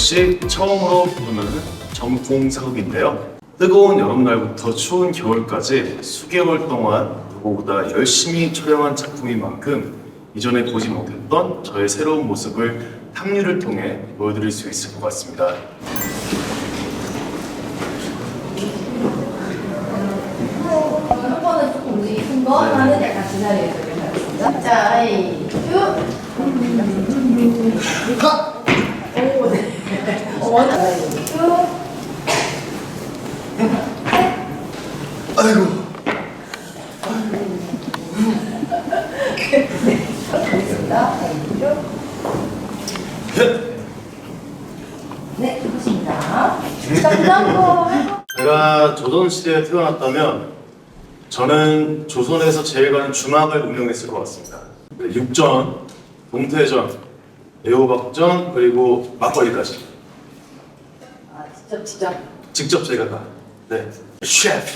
역시 처음으로 부르는 전공사극인데요. 뜨거운 여름날부터 추운 겨울까지 수개월 동안 누구보다 열심히 촬영한 작품인 만큼 이전에 보지 못했던 저의 새로운 모습을 탕류를 통해 보여드릴 수 있을 것 같습니다. 한 번은 조금 움직이 큰 거, 하나는 약간 기다려야 되겠습니다. 자, 하이, 큐. 오, 네. 어, 원. 아이고. 알겠습니다. 큐. 네, 좋습니다. 자, 그 다음 거 해볼까요? 제가 조선시대에 태어났다면 저는 조선에서 제일 많은 주막을 운영했을 것 같습니다. 육전, 동태전, 애호박전, 그리고 막걸리까지 아, 직접, 직접. 직접 제가 다 네. 셰프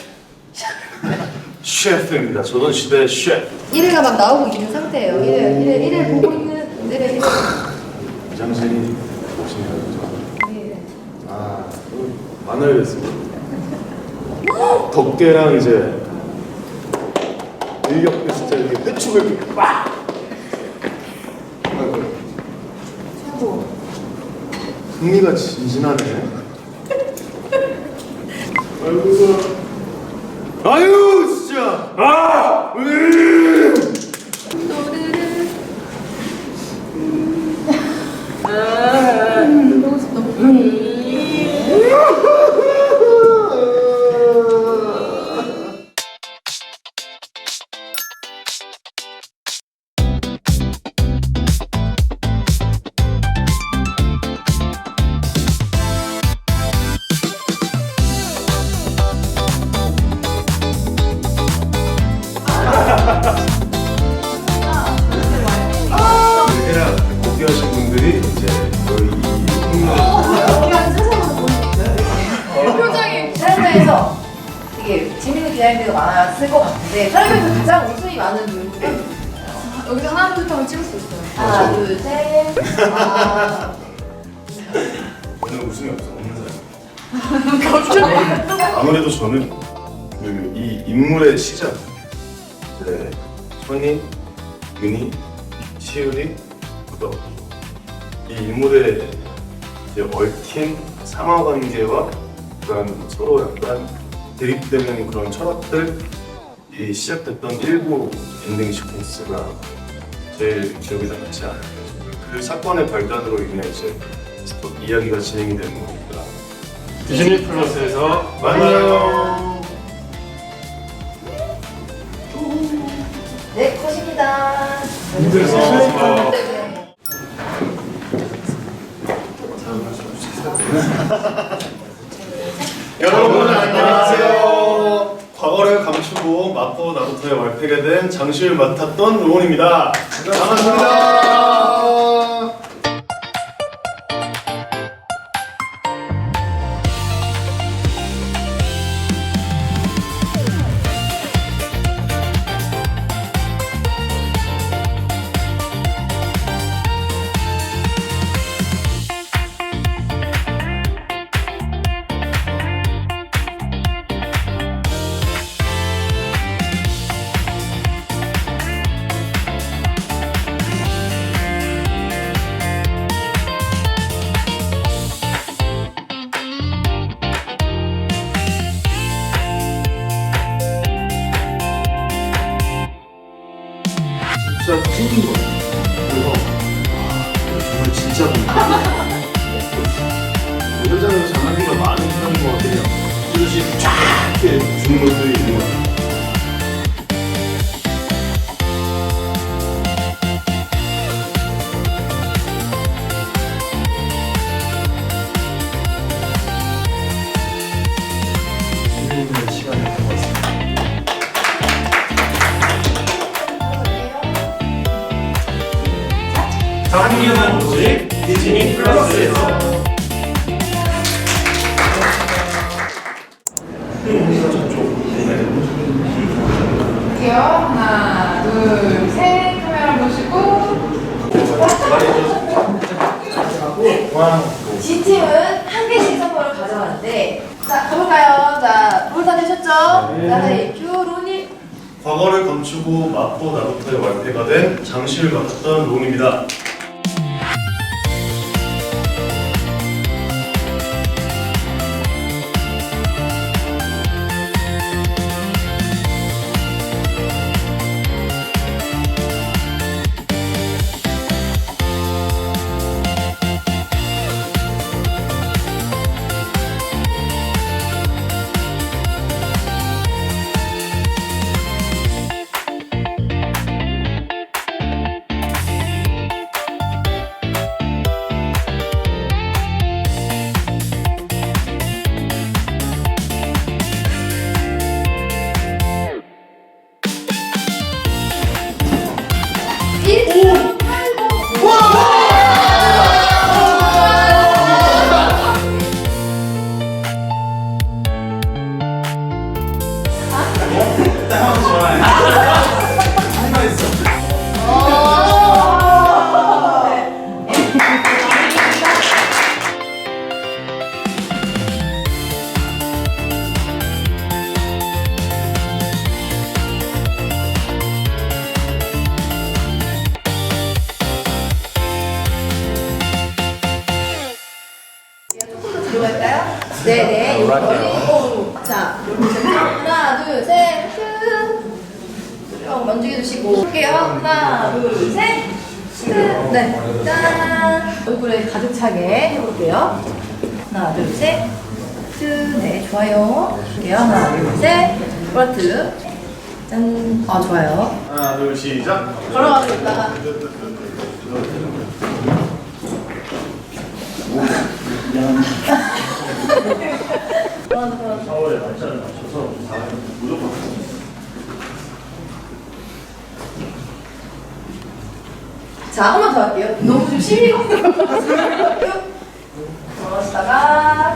셰프입니다. 조선시대 셰프 1회가 막 나오고 있는 상태예요. 1회, 1회, 1회 보고 있는, 1회, 1회. 이장신이 오시네요. 네. 아, 마늘 냈습니다. 덮개랑 이제 일격 진짜 이렇게 회축을 이렇게 빡! 최고. 흥미가 진진하네. 아이고, 아유, 진짜! 아! 으! 이렇게나 것 같은데 삶에서 가장 웃음이 많은 분은 여기서 하나 둘 하면 찍을 수 있어요. 하나 둘 셋. 아, 오늘 웃음이 없어 없는 사람. 아무래도 저는 그 이 인물의 시작, 네, 선이, 윤희, 시율이, 구덕. 이 인물의 이제 얽힌 상하 관계와 그런 서로 약간 대립되는 그런 철학들 이 시작됐던 1부 엔딩 시퀀스가 제일 기억에 남지 않을까. 그 사건의 발단으로 인해 이제 이야기가 진행이 되는 거니까. 디즈니 플러스에서 만나요. 네, 컷입니다. 힘들어. 네. 여러분. 1955 마포 나루토에 월패게 된 장식을 맡았던 의원입니다. 반갑습니다. 장기는 오직 디즈니 플러스에서 할게요. 하나, 둘, 셋. 카메라 보시고. G팀은 한 개씩 선물을 가져가는데 자 가볼까요? 자물다 되셨죠? 네. 과거를 감추고 마포 나루토의 완패가 된 장시를 맡았던 론입니다. 오, 자, 하나, 둘, 셋, 끝. 좀 만지게 주시고. 할게요. 하나, 둘, 셋, 끝. 네. 짠. 얼굴에 가득 차게 해볼게요. 하나, 둘, 셋, 끝. 네, 좋아요. 할게요. 하나, 둘, 셋. 플러트. 짠. 아, 좋아요. 하나, 둘, 시작. 걸어가겠다. 사월에 날짜를 맞춰서 무조건 자, 한 번 더 할게요. 너무 좀 심리가 걸었다가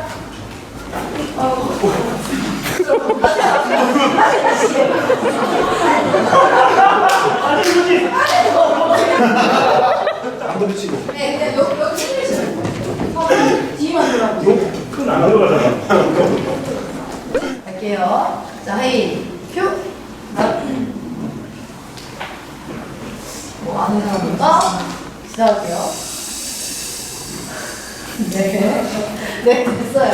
네, 그냥 여기 여기 힘주시면 돼요. 뒤만 돌아보세요. 큰안 들어가잖아. 갈게요. 자, 하이 큐. 하나. 뭐 아는 사람인가? 기다릴게요. 네. 네, 됐어요.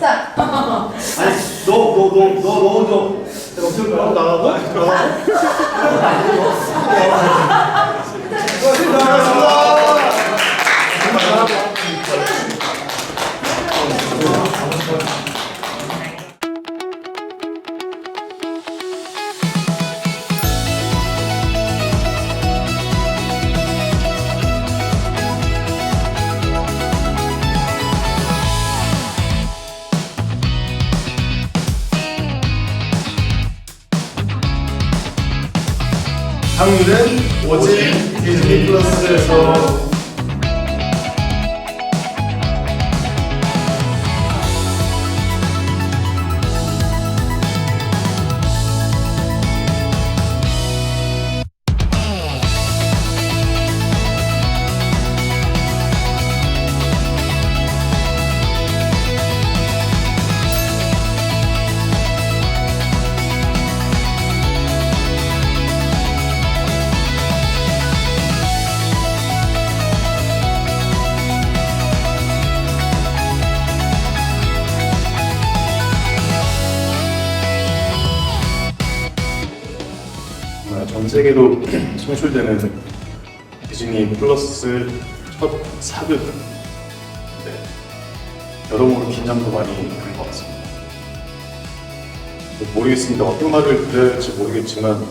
자, 아니, 너, 너, 너, 너, 너 먼저. 내가 무슨 말 나가고? 확률은 오직 디즈니 플러스에서 세계로 송출되는 디즈니 플러스 첫 사극. 네. 여러모로 긴장도 많이 되는 것 같습니다. 뭐 모르겠습니다. 어떤 말을 드려야 할지 모르겠지만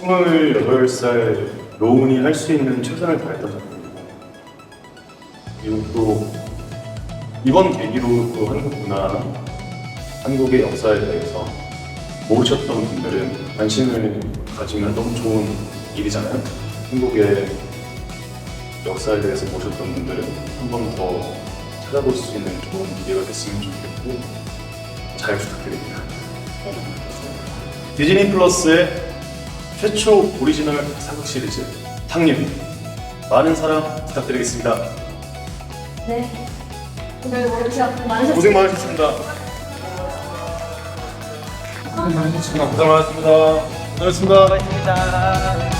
28살 로운이 할 수 있는 최선을 다했던 작품이고 그리고 또 이번 계기로 또 한국 문화, 한국의 역사에 대해서 모르셨던 분들은 관심을 가지면 너무 좋은 일이잖아요. 한국의 역사에 대해서 모르셨던 분들은 한 번 더 찾아볼 수 있는 좋은 기회가 됐으면 좋겠고 잘 부탁드립니다. 디즈니 플러스의 최초 오리지널 사극 시리즈 탕님 많은 사랑 부탁드리겠습니다. 네. 고생 많으셨어요. 고생 많으셨습니다. 고생 많으셨습니다. 고생 많았습니다. 고생하셨습니다.